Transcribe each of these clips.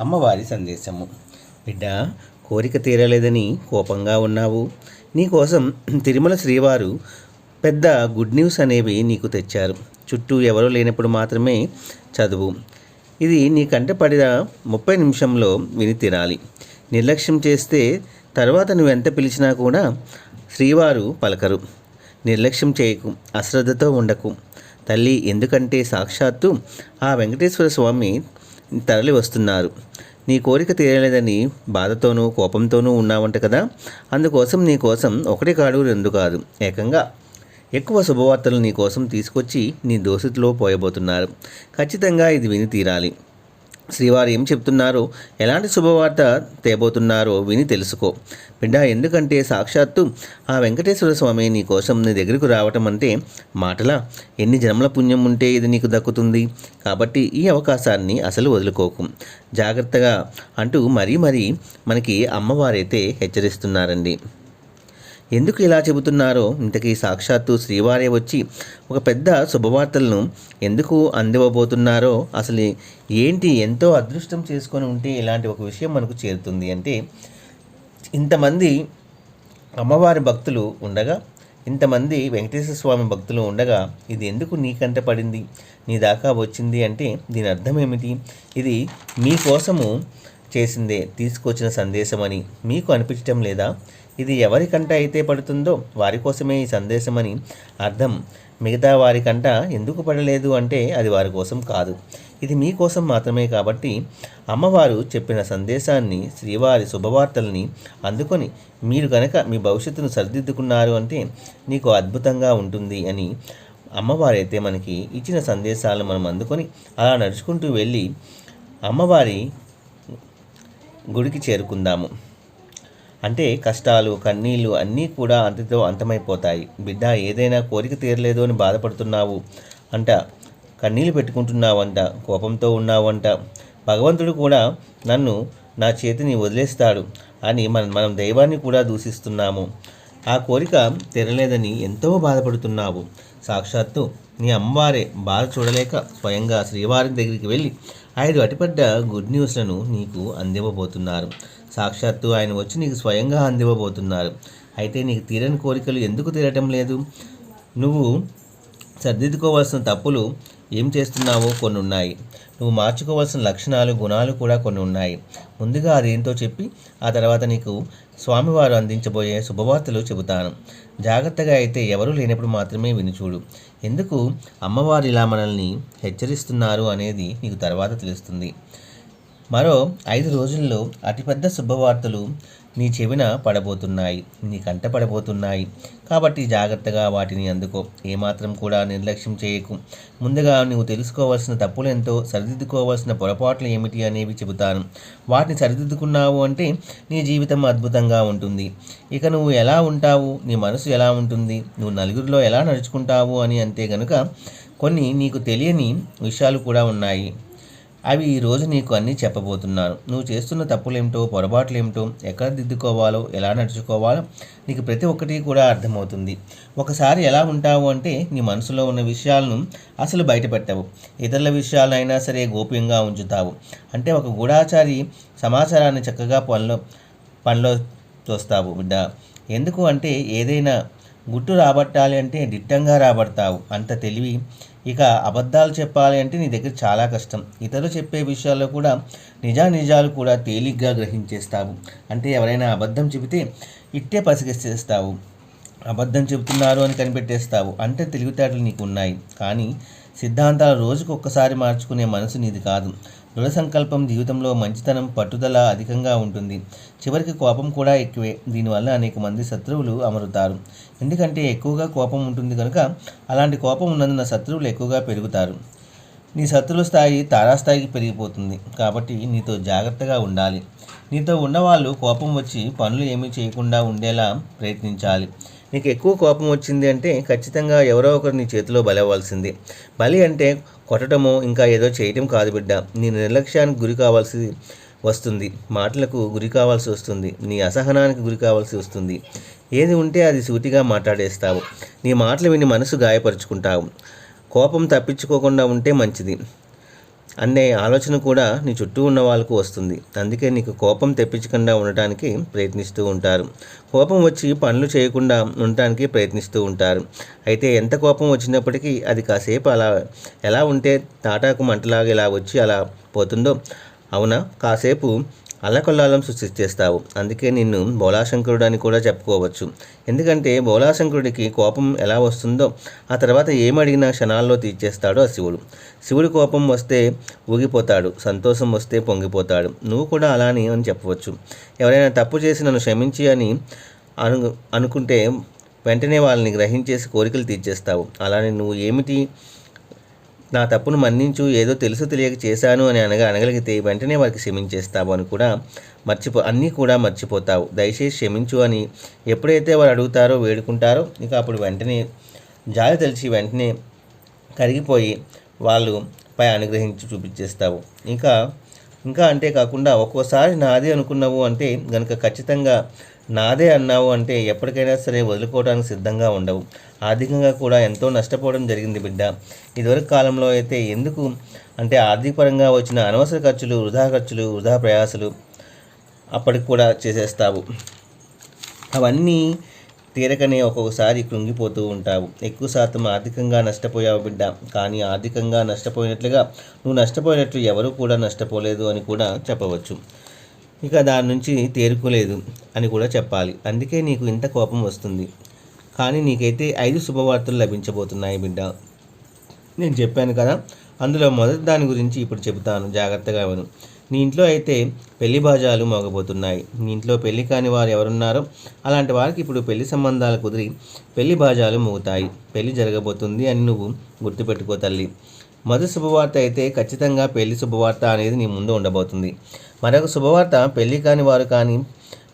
అమ్మవారి సందేశము. బిడ్డ కోరిక తీరలేదని కోపంగా ఉన్నావు. నీకోసం తిరుమల శ్రీవారు పెద్ద గుడ్ న్యూస్ అనేవి నీకు తెచ్చారు. చుట్టూ ఎవరూ లేనప్పుడు మాత్రమే చదువు. ఇది నీ కంట పడిన ముప్పై నిమిషంలో విని తినాలి. నిర్లక్ష్యం చేస్తే తర్వాత నువ్వు ఎంత పిలిచినా కూడా శ్రీవారు పలకరు. నిర్లక్ష్యం చేయకు అశ్రద్ధతో ఉండకు. తల్లి ఎందుకంటే సాక్షాత్తు ఆ వెంకటేశ్వర స్వామి తరలి వస్తున్నారు నీ కోరిక తీరలేదని బాధతోనూ కోపంతోనూ ఉన్నావంట కదా? అందుకోసం నీ కోసం ఒకటి కాడు రెండు కాదు ఏకంగా. ఎక్కువ శుభవార్తలు నీ కోసం తీసుకొచ్చి నీ దోషితిలో పోయబోతున్నారు. ఖచ్చితంగా ఇది విని తీరాలి. శ్రీవారు ఏం చెప్తున్నారో? ఎలాంటి శుభవార్త తేబోతున్నారో విని తెలుసుకో. బిడ్డ ఎందుకంటే సాక్షాత్తు ఆ వెంకటేశ్వర స్వామి నీ కోసం నీ దగ్గరకు రావటం అంటే మాటలా? ఎన్ని జన్మల పుణ్యం ఉంటే ఇది నీకు దక్కుతుంది. కాబట్టి ఈ అవకాశాన్ని అసలు వదులుకోకు. జాగ్రత్తగా అంటూ మరీ మరీ మనకి అమ్మవారైతే హెచ్చరిస్తున్నారండి. ఎందుకు ఇలా చెబుతున్నారో? ఇంతకీ సాక్షాత్తు శ్రీవారే వచ్చి ఒక పెద్ద శుభవార్తలను ఎందుకు అందివ్వబోతున్నారో? అసలు ఏంటి ఎంతో అదృష్టం చేసుకొని ఉంటే ఇలాంటి ఒక విషయం మనకు చేరుతుంది అంటే ఇంతమంది అమ్మవారి భక్తులు ఉండగా ఇంతమంది వెంకటేశ్వర స్వామి భక్తులు ఉండగా ఇది ఎందుకు నీకంట పడింది? నీ దాకా వచ్చింది అంటే దీని అర్థం ఏమిటి? ఇది మీకోసము చేసిందే తీసుకొచ్చిన సందేశం అని మీకు అనిపించటం లేదా? ఇది ఎవరికంట అయితే పడుతుందో వారి కోసమే ఈ సందేశం అని అర్థం. మిగతా వారికంట ఎందుకు పడలేదు అంటే అది వారి కోసం కాదు. ఇది మీకోసం మాత్రమే కాబట్టి అమ్మవారు చెప్పిన సందేశాన్ని శ్రీవారి శుభవార్తల్ని అందుకొని మీరు కనుక మీ భవిష్యత్తును సరిదిద్దుకున్నారు అంటే నీకు అద్భుతంగా ఉంటుంది అని అమ్మవారైతే మనకి ఇచ్చిన సందేశాలు మనం అందుకొని అలా నడుచుకుంటూ వెళ్ళి అమ్మవారి గుడికి చేరుకుందాము. అంటే కష్టాలు కన్నీళ్ళు అన్నీ కూడా అంతతో అంతమైపోతాయి. బిడ్డ ఏదైనా కోరిక తీరలేదు అని బాధపడుతున్నావు అంట. కన్నీళ్ళు పెట్టుకుంటున్నావంట. కోపంతో ఉన్నావంట. భగవంతుడు కూడా నన్ను నా చేతిని వదిలేస్తాడు అని మనం మనం దైవాన్ని కూడా దూషిస్తున్నాము. ఆ కోరిక తీరలేదని ఎంతో బాధపడుతున్నావు. సాక్షాత్తు నీ అమ్మవారే. బాధ చూడలేక స్వయంగా శ్రీవారి దగ్గరికి వెళ్ళి ఐదు అటిపడ్డ గుడ్ న్యూస్లను నీకు అందివ్వబోతున్నారు. సాక్షాత్తు ఆయన వచ్చి నీకు స్వయంగా అందివ్వబోతున్నారు. అయితే నీకు తీరని కోరికలు ఎందుకు తీరటం లేదు? నువ్వు సర్దిద్దుకోవాల్సిన తప్పులు ఏం చేస్తున్నావో కొన్ని ఉన్నాయి. నువ్వు మార్చుకోవాల్సిన లక్షణాలు గుణాలు కూడా కొన్ని ఉన్నాయి. ముందుగా అదేంటో చెప్పి ఆ తర్వాత నీకు స్వామివారు అందించబోయే శుభవార్తలు చెబుతాను. జాగ్రత్తగా అయితే ఎవరూ లేనప్పుడు మాత్రమే వినిచూడు ఎందుకు? అమ్మవారు ఇలా మనల్ని హెచ్చరిస్తున్నారు అనేది నీకు తర్వాత తెలుస్తుంది. మరో ఐదు రోజుల్లో అతిపెద్ద శుభవార్తలు నీ చెవిన పడబోతున్నాయి నీ కంట పడబోతున్నాయి. కాబట్టి జాగ్రత్తగా వాటిని అందుకో. ఏమాత్రం కూడా నిర్లక్ష్యం చేయకు. ముందుగా నువ్వు తెలుసుకోవాల్సిన తప్పులు ఎంతో సరిదిద్దుకోవాల్సిన పొరపాట్లు ఏమిటి అనేవి చెబుతాను. వాటిని సరిదిద్దుకున్నావు అంటే నీ జీవితం అద్భుతంగా ఉంటుంది. ఇక నువ్వు ఎలా ఉంటావు? నీ మనసు ఎలా ఉంటుంది? నువ్వు నలుగురిలో ఎలా నడుచుకుంటావు అని అంతే గనుక కొన్ని నీకు తెలియని విషయాలు కూడా ఉన్నాయి. అవి ఈరోజు నీకు అన్నీ చెప్పబోతున్నాను. నువ్వు చేస్తున్న తప్పులేమిటో పొరపాట్లేమిటో ఎక్కడ దిద్దుకోవాలో ఎలా నడుచుకోవాలో నీకు ప్రతి ఒక్కటి కూడా అర్థమవుతుంది. ఒకసారి ఎలా ఉంటావు అంటే నీ మనసులో ఉన్న విషయాలను అసలు బయటపెట్టవు. ఇతరుల విషయాలైనా సరే గోప్యంగా ఉంచుతావు. అంటే ఒక గూఢాచారి సమాచారాన్ని చక్కగా పనిలో పనిలో తోస్తావు బిడ్డ. ఎందుకు అంటే ఏదైనా గుట్టు రాబట్టాలి అంటే దిట్టంగా రాబడతావు. అంత తెలివి ఇక అబద్ధాలు చెప్పాలి అంటే నీ దగ్గర చాలా కష్టం. ఇతరులు చెప్పే విషయాల్లో కూడా నిజా నిజాలు కూడా తేలిగ్గా గ్రహించేస్తావు. అంటే ఎవరైనా అబద్ధం చెబితే ఇట్టే పసిగేసేస్తావు అబద్ధం చెబుతున్నారు అని కనిపెట్టేస్తావు. అంటే తెలివితేటలు నీకు ఉన్నాయి. కానీ సిద్ధాంతాలు రోజుకు ఒక్కసారి మార్చుకునే మనసు నీది కాదు. దృఢ సంకల్పం జీవితంలో మంచితనం పట్టుదల అధికంగా ఉంటుంది. చివరికి కోపం కూడా ఎక్కువే. దీనివల్ల అనేక మంది శత్రువులు అమరుతారు. ఎందుకంటే ఎక్కువగా కోపం ఉంటుంది కనుక అలాంటి కోపం ఉన్నందున శత్రువులు ఎక్కువగా పెరుగుతారు. నీ శత్రువుల స్థాయి తారాస్థాయికి పెరిగిపోతుంది. కాబట్టి నీతో జాగ్రత్తగా ఉండాలి. నీతో ఉన్నవాళ్ళు కోపం వచ్చి పనులు ఏమీ చేయకుండా ఉండేలా ప్రయత్నించాలి. నీకు ఎక్కువ కోపం వచ్చింది అంటే ఖచ్చితంగా ఎవరో ఒకరు నీ చేతిలో బలవ్వాల్సింది బలి అంటే కొట్టడమో ఇంకా ఏదో చేయటం కాదు బిడ్డ. నీ నిర్లక్ష్యానికి గురి కావాల్సి వస్తుంది. మాటలకు గురి కావాల్సి వస్తుంది. నీ అసహనానికి గురి కావాల్సి వస్తుంది. ఏది ఉంటే అది సూటిగా మాట్లాడేస్తావు. నీ మాటలు విని మనసు గాయపరుచుకుంటావు. కోపం తప్పించుకోకుండా ఉంటే మంచిది. అనే ఆలోచన కూడా నీ చుట్టూ ఉన్న వాళ్ళకు వస్తుంది. అందుకే నీకు కోపం తెప్పించకుండా ఉండటానికి ప్రయత్నిస్తూ ఉంటారు. కోపం వచ్చి పనులు చేయకుండా ఉండటానికి ప్రయత్నిస్తూ ఉంటారు. అయితే ఎంత కోపం వచ్చినప్పటికీ అది కాసేపు అలా ఎలా ఉంటే తాటాకు మంటలాగా ఇలా వచ్చి అలా పోతుందో? అవునా? కాసేపు అల్లకొల్లాలం సృష్టించేస్తావు అందుకే నిన్ను బోళాశంకరుడు అని కూడా చెప్పుకోవచ్చు. ఎందుకంటే బోళాశంకరుడికి కోపం ఎలా వస్తుందో ఆ తర్వాత ఏమడిగినా క్షణాల్లో తీర్చేస్తాడు ఆ శివుడు. శివుడి కోపం వస్తే ఊగిపోతాడు సంతోషం వస్తే పొంగిపోతాడు. నువ్వు కూడా అలానే అని చెప్పవచ్చు. ఎవరైనా తప్పు చేసి నన్ను క్షమించి అని అను అనుకుంటే వెంటనే వాళ్ళని గ్రహించేసి కోరికలు తీర్చేస్తావు. అలానే నువ్వు ఏమిటి నా తప్పును మన్నించు ఏదో తెలుసు తెలియక చేశాను అని అనగా అనగలిగితే వెంటనే వారికి క్షమించేస్తావు అని కూడా మర్చిపో అన్నీ కూడా మర్చిపోతావు. దయచేసి క్షమించు అని ఎప్పుడైతే వారు అడుగుతారో వేడుకుంటారో ఇక అప్పుడు వెంటనే జాలి తెలిసి వెంటనే కరిగిపోయి వాళ్ళు పై అనుగ్రహించి చూపించేస్తావు. ఇంకా ఇంకా అంటే కాకుండా ఒక్కోసారి నాదే అనుకున్నావు అంటే గనుక ఖచ్చితంగా నాదే అన్నావు అంటే ఎప్పటికైనా సరే వదులుకోవడానికి సిద్ధంగా ఉండవు. ఆర్థికంగా కూడా ఎంతో నష్టపోవడం జరిగింది బిడ్డ. ఇదివరకు కాలంలో అయితే ఎందుకు? అంటే ఆర్థికపరంగా వచ్చిన అనవసర ఖర్చులు వృధా ఖర్చులు వృధా ప్రయాసలు అప్పటికి కూడా చేసేస్తావు. అవన్నీ తీరకనే ఒక్కొక్కసారి కృంగిపోతూ ఉంటావు. ఎక్కువ శాతం ఆర్థికంగా నష్టపోయావు బిడ్డ. కానీ ఆర్థికంగా నష్టపోయినట్లుగా నువ్వు నష్టపోయినట్లు ఎవరూ కూడా నష్టపోలేదు అని కూడా చెప్పవచ్చు. ఇక దాని నుంచి తేరుకోలేదు అని కూడా చెప్పాలి. అందుకే నీకు ఇంత కోపం వస్తుంది. కానీ నీకైతే ఐదు శుభవార్తలు లభించబోతున్నాయి బిడ్డ. నేను చెప్పాను కదా అందులో మొదటి దాని గురించి ఇప్పుడు చెబుతాను. జాగ్రత్తగా విను. నీ ఇంట్లో అయితే పెళ్ళి బాజాలు మోగబోతున్నాయి. నీ ఇంట్లో పెళ్ళి కాని వారు ఎవరున్నారో అలాంటి వారికి ఇప్పుడు పెళ్ళి సంబంధాలు కుదిరి పెళ్ళి బాజాలు మోగుతాయి. పెళ్ళి జరగబోతుంది అని నువ్వు గుర్తుపెట్టుకో తల్లి. మొదటి శుభవార్త అయితే ఖచ్చితంగా పెళ్ళి శుభవార్త అనేది నీ ముందు ఉండబోతుంది. మరొక శుభవార్త పెళ్ళి కాని వారు కానీ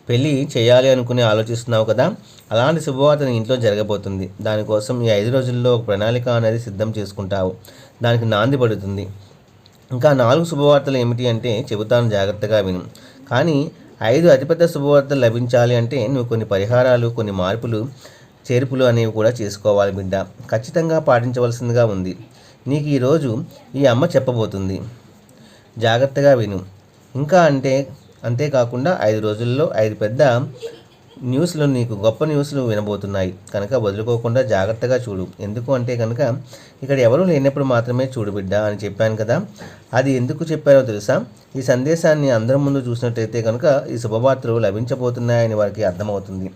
పెళ్ళి చేయాలి అనుకుని ఆలోచిస్తున్నావు కదా? అలాంటి శుభవార్త నీ ఇంట్లో జరగబోతుంది. దానికోసం ఈ ఐదు రోజుల్లో ఒక ప్రణాళిక అనేది సిద్ధం చేసుకుంటావు. దానికి నాంది పడుతుంది. ఇంకా నాలుగు శుభవార్తలు ఏమిటి అంటే చెబుతాను జాగ్రత్తగా విను. కానీ ఐదు అతిపెద్ద శుభవార్తలు లభించాలి అంటే నువ్వు కొన్ని పరిహారాలు కొన్ని మార్పులు చేర్పులు అనేవి కూడా చేసుకోవాలి బిడ్డ. ఖచ్చితంగా పాటించవలసిందిగా ఉంది. నీకు ఈరోజు ఈ అమ్మ చెప్పబోతుంది. జాగ్రత్తగా విను. ఇంకా అంటే అంతేకాకుండా ఐదు రోజుల్లో ఐదు పెద్ద న్యూస్లు నీకు గొప్ప న్యూస్లు వినబోతున్నాయి. కనుక వదులుకోకుండా జాగ్రత్తగా చూడు. ఎందుకు అంటే కనుక ఇక్కడ ఎవరూ లేనప్పుడు మాత్రమే చూడు బిడ్డ అని చెప్పాను కదా. అది ఎందుకు చెప్పారో తెలుసా? ఈ సందేశాన్ని అందరి ముందు చూసినట్టయితే కనుక ఈ శుభవార్తలు లభించబోతున్నాయని వారికి అర్థమవుతుంది.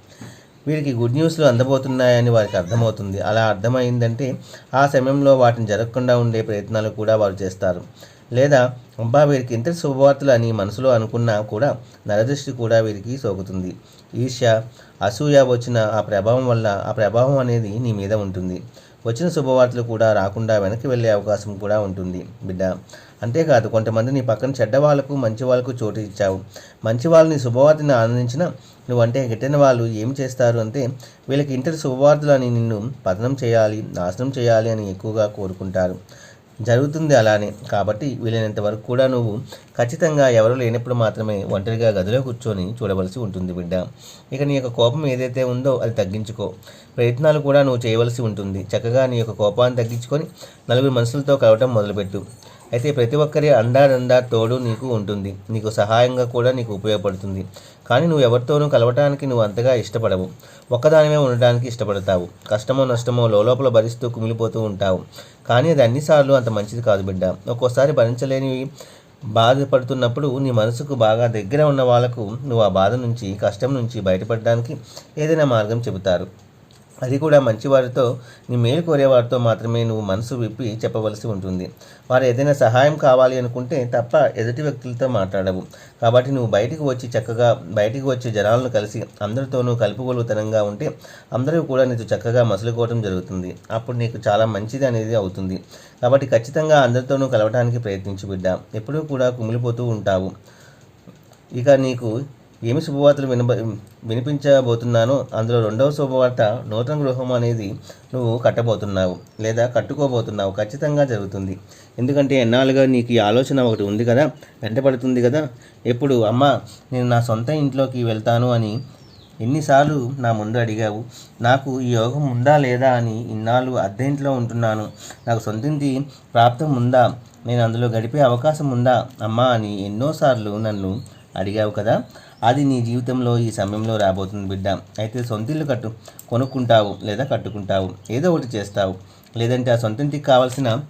వీరికి గుడ్ న్యూస్లు అందబోతున్నాయని వారికి అర్థమవుతుంది. అలా అర్థమైందంటే ఆ సమయంలో వాటిని జరగకుండా ఉండే ప్రయత్నాలు కూడా వారు చేస్తారు. లేదా అబ్బా వీరికి ఇంత శుభవార్తలు అని మనసులో అనుకున్నా కూడా నరదృష్టి కూడా వీరికి సోకుతుంది. ఈర్ష్య అసూయ వచ్చిన ఆ ప్రభావం వల్ల ఆ ప్రభావం అనేది నీ మీద ఉంటుంది. వచ్చిన శుభవార్తలు కూడా రాకుండా వెనక్కి వెళ్ళే అవకాశం కూడా ఉంటుంది బిడ్డ. అంతేకాదు కొంతమంది నీ పక్కన చెడ్డ వాళ్ళకు మంచి వాళ్ళకు చోటు ఇచ్చావు. మంచి వాళ్ళని శుభవార్తని ఆనందించిన నువ్వంటే గిట్టిన వాళ్ళు ఏం చేస్తారు అంటే వీళ్ళకి ఇంటర్ శుభవార్తలు అని నిన్ను పతనం చేయాలి నాశనం చేయాలి అని ఎక్కువగా కోరుకుంటారు. జరుగుతుంది అలానే. కాబట్టి వీలైనంత వరకు కూడా నువ్వు ఖచ్చితంగా ఎవరు లేనప్పుడు మాత్రమే ఒంటరిగా గదిలో కూర్చొని చూడవలసి ఉంటుంది బిడ్డ. ఇక నీ యొక్క కోపం ఏదైతే ఉందో అది తగ్గించుకో. ప్రయత్నాలు కూడా నువ్వు చేయవలసి ఉంటుంది. చక్కగా నీ యొక్క కోపాన్ని తగ్గించుకొని నలుగురు మనుషులతో కలవటం మొదలుపెట్టు. అయితే ప్రతి ఒక్కరి అండాదండా తోడు నీకు ఉంటుంది. నీకు సహాయంగా కూడా నీకు ఉపయోగపడుతుంది. కానీ నువ్వు ఎవరితోనూ కలవటానికి నువ్వు అంతగా ఇష్టపడవు. ఒక్కదానిమే ఉండడానికి ఇష్టపడతావు. కష్టమో నష్టమో లోపల భరిస్తూ కుమిలిపోతూ ఉంటావు. కానీ అది అన్నిసార్లు అంత మంచిది కాదు బిడ్డ. ఒక్కోసారి భరించలేనివి బాధపడుతున్నప్పుడు నీ మనసుకు బాగా దగ్గర ఉన్న వాళ్ళకు నువ్వు ఆ బాధ నుంచి కష్టం నుంచి బయటపడడానికి ఏదైనా మార్గం చెబుతారు. అది కూడా మంచివారితో నీ మేలు కోరేవారితో మాత్రమే నువ్వు మనసు విప్పి చెప్పవలసి ఉంటుంది. వారు ఏదైనా సహాయం కావాలి అనుకుంటే తప్ప ఎదుటి వ్యక్తులతో మాట్లాడవు. కాబట్టి నువ్వు బయటికి వచ్చి చక్కగా బయటికి వచ్చే జనాలను కలిసి అందరితోనూ కలుపుగోలుతనంగా ఉంటే అందరూ కూడా నీకు చక్కగా మసులుకోవడం జరుగుతుంది. అప్పుడు నీకు చాలా మంచిది అనేది అవుతుంది. కాబట్టి ఖచ్చితంగా అందరితోనూ కలవడానికి ప్రయత్నించు బిడ్డ. ఎప్పుడూ కూడా కుమిలిపోతూ ఉంటావు. ఇక నీకు ఏమి శుభవార్తలు వినబ వినిపించబోతున్నానో అందులో రెండవ శుభవార్త నూతన గృహం అనేది నువ్వు కట్టబోతున్నావు లేదా కట్టుకోబోతున్నావు ఖచ్చితంగా జరుగుతుంది. ఎందుకంటే ఎన్నాళ్ళుగా నీకు ఈ ఆలోచన ఒకటి ఉంది కదా వెంటపడుతుంది కదా. ఎప్పుడు అమ్మ నేను నా సొంత ఇంట్లోకి వెళ్తాను అని ఎన్నిసార్లు నా ముందు అడిగావు. నాకు ఈ యోగం ఉందా లేదా అని ఇన్నాళ్ళు అద్దె ఇంట్లో ఉంటున్నాను. నాకు సొంతింటి ప్రాప్తం ఉందా? నేను అందులో గడిపే అవకాశం ఉందా? అమ్మా అని ఎన్నోసార్లు నన్ను అడిగావు కదా. అది నీ జీవితంలో ఈ సమయంలో రాబోతుంది బిడ్డ. అయితే సొంతిల్లు కట్టు కొనుక్కుంటావు లేదా కట్టుకుంటావు. ఏదో ఒకటి చేస్తావు. లేదంటే ఆ సొంతింటికి కావాల్సిన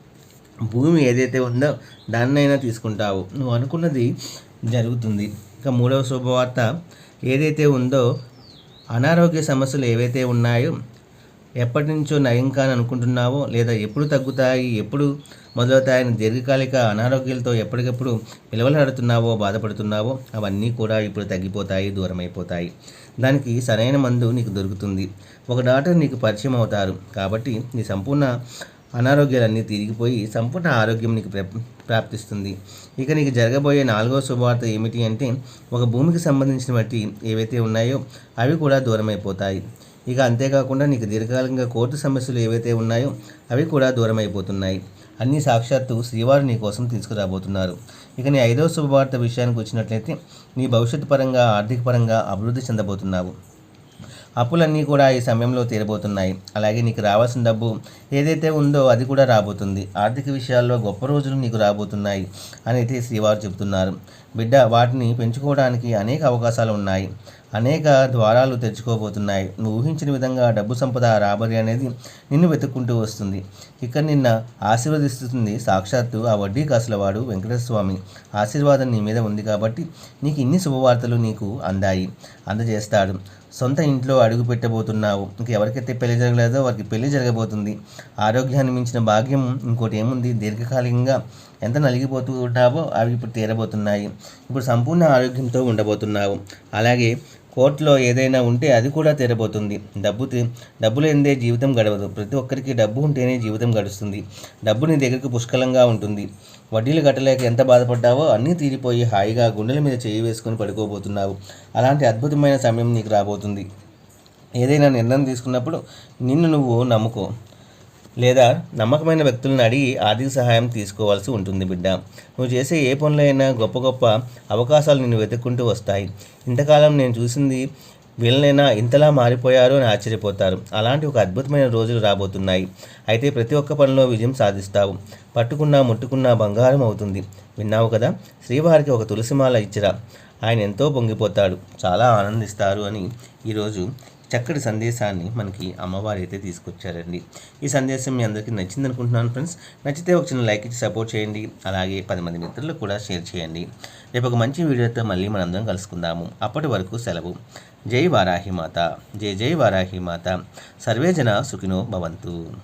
భూమి ఏదైతే ఉందో దాన్నైనా తీసుకుంటావు. నువ్వు అనుకున్నది జరుగుతుంది. ఇక మూడవ శుభవార్త ఏదైతే ఉందో అనారోగ్య సమస్యలు ఏవైతే ఉన్నాయో ఎప్పటి నుంచో నయం కాని అనుకుంటున్నావో లేదా ఎప్పుడు తగ్గుతాయి ఎప్పుడు మొదలవుతాయని దీర్ఘకాలిక అనారోగ్యాలతో ఎప్పటికప్పుడు పిలవలాడుతున్నావో బాధపడుతున్నావో అవన్నీ కూడా ఇప్పుడు తగ్గిపోతాయి దూరమైపోతాయి. దానికి సరైన మందు నీకు దొరుకుతుంది. ఒక డాక్టర్ నీకు పరిచయం అవుతారు. కాబట్టి నీ సంపూర్ణ అనారోగ్యాలన్నీ తిరిగిపోయి సంపూర్ణ ఆరోగ్యం నీకు ప్రాప్తిస్తుంది. ఇక నీకు జరగబోయే నాలుగో శుభవార్త ఏమిటి అంటే ఒక భూమికి సంబంధించిన బట్టి ఏవైతే ఉన్నాయో అవి కూడా దూరమైపోతాయి. ఇక అంతేకాకుండా నీకు దీర్ఘకాలికంగా కోర్టు సమస్యలు ఏవైతే ఉన్నాయో అవి కూడా దూరం అయిపోతున్నాయి అన్ని సాక్షాత్తు శ్రీవారు నీ కోసం తీసుకురాబోతున్నారు. ఇక నీ ఐదవ శుభవార్త విషయానికి వచ్చినట్లయితే నీ భవిష్యత్తు పరంగా ఆర్థిక పరంగా అభివృద్ధి చెందబోతున్నావు. అప్పులన్నీ కూడా ఈ సమయంలో తీరబోతున్నాయి. అలాగే నీకు రావాల్సిన డబ్బు ఏదైతే ఉందో అది కూడా రాబోతుంది. ఆర్థిక విషయాల్లో గొప్ప రోజులు నీకు రాబోతున్నాయి అని అయితే శ్రీవారు చెబుతున్నారు. బిడ్డ వాటిని పెంచుకోవడానికి అనేక అవకాశాలు ఉన్నాయి. అనేక ద్వారాలు తెరుచుకోబోతున్నాయి. నువ్వు ఊహించిన విధంగా డబ్బు సంపద రాబడి అనేది నిన్ను వెతుక్కుంటూ వస్తుంది. ఇక్కడ నిన్న ఆశీర్వదిస్తుంది సాక్షాత్తు ఆ వడ్డీ కాసులవాడు వెంకటేశ్వర ఆశీర్వాదం నీ మీద ఉంది కాబట్టి నీకు ఇన్ని శుభవార్తలు నీకు అందాయి. అందజేస్తాడు. సొంత ఇంట్లో అడుగు పెట్టబోతున్నావు. ఇంక ఎవరికైతే పెళ్ళి జరగలేదో వారికి పెళ్ళి జరగబోతుంది. ఆరోగ్యాన్ని మించిన భాగ్యం ఇంకోటి ఏముంది? దీర్ఘకాలికంగా ఎంత నలిగిపోతూ ఉంటావో అవి ఇప్పుడు తీరబోతున్నాయి. ఇప్పుడు సంపూర్ణ ఆరోగ్యంతో ఉండబోతున్నావు. అలాగే కోర్టులో ఏదైనా ఉంటే అది కూడా తీరబోతుంది. డబ్బు డబ్బు లేనిదే జీవితం గడవదు. ప్రతి ఒక్కరికి డబ్బు ఉంటేనే జీవితం గడుస్తుంది. డబ్బు నీ దగ్గరకు పుష్కలంగా ఉంటుంది. వడ్డీలు కట్టలేక ఎంత బాధపడ్డావో అన్నీ తీరిపోయి హాయిగా గుండెల మీద చేయి వేసుకొని పడుకోబోతున్నావు. అలాంటి అద్భుతమైన సమయం నీకు రాబోతుంది. ఏదైనా నిర్ణయం తీసుకున్నప్పుడు నిన్ను నువ్వు నమ్ముకో. లేదా నమ్మకమైన వ్యక్తులను అడిగి ఆర్థిక సహాయం తీసుకోవాల్సి ఉంటుంది బిడ్డ. నువ్వు చేసే ఏ పనులైనా గొప్ప గొప్ప అవకాశాలు నిన్ను వెతుక్కుంటూ వస్తాయి. ఇంతకాలం నేను చూసింది వీళ్ళనైనా ఇంతలా మారిపోయారు అని ఆశ్చర్యపోతారు. అలాంటి ఒక అద్భుతమైన రోజులు రాబోతున్నాయి. అయితే ప్రతి ఒక్క పనిలో విజయం సాధిస్తావు. పట్టుకున్నా ముట్టుకున్నా బంగారం అవుతుంది. విన్నావు కదా? శ్రీవారికి ఒక తులసిమాల ఇచ్చిరా. ఆయన ఎంతో పొంగిపోతాడు. చాలా ఆనందిస్తారు అని ఈరోజు చక్కటి సందేశాన్ని మనకి అమ్మవారు అయితే తీసుకొచ్చారండి. ఈ సందేశం మీ అందరికీ నచ్చింది అనుకుంటున్నాను ఫ్రెండ్స్. నచ్చితే ఒక చిన్న లైక్ ఇచ్చి సపోర్ట్ చేయండి. అలాగే పది మంది మిత్రులకు కూడా షేర్ చేయండి. రేపు ఒక మంచి వీడియోతో మళ్ళీ మనందరం కలుసుకుందాము. అప్పటి వరకు సెలవు. జై వారాహి మాత. జై జై వారాహి మాత. సర్వే జన సుఖినో భవంతు.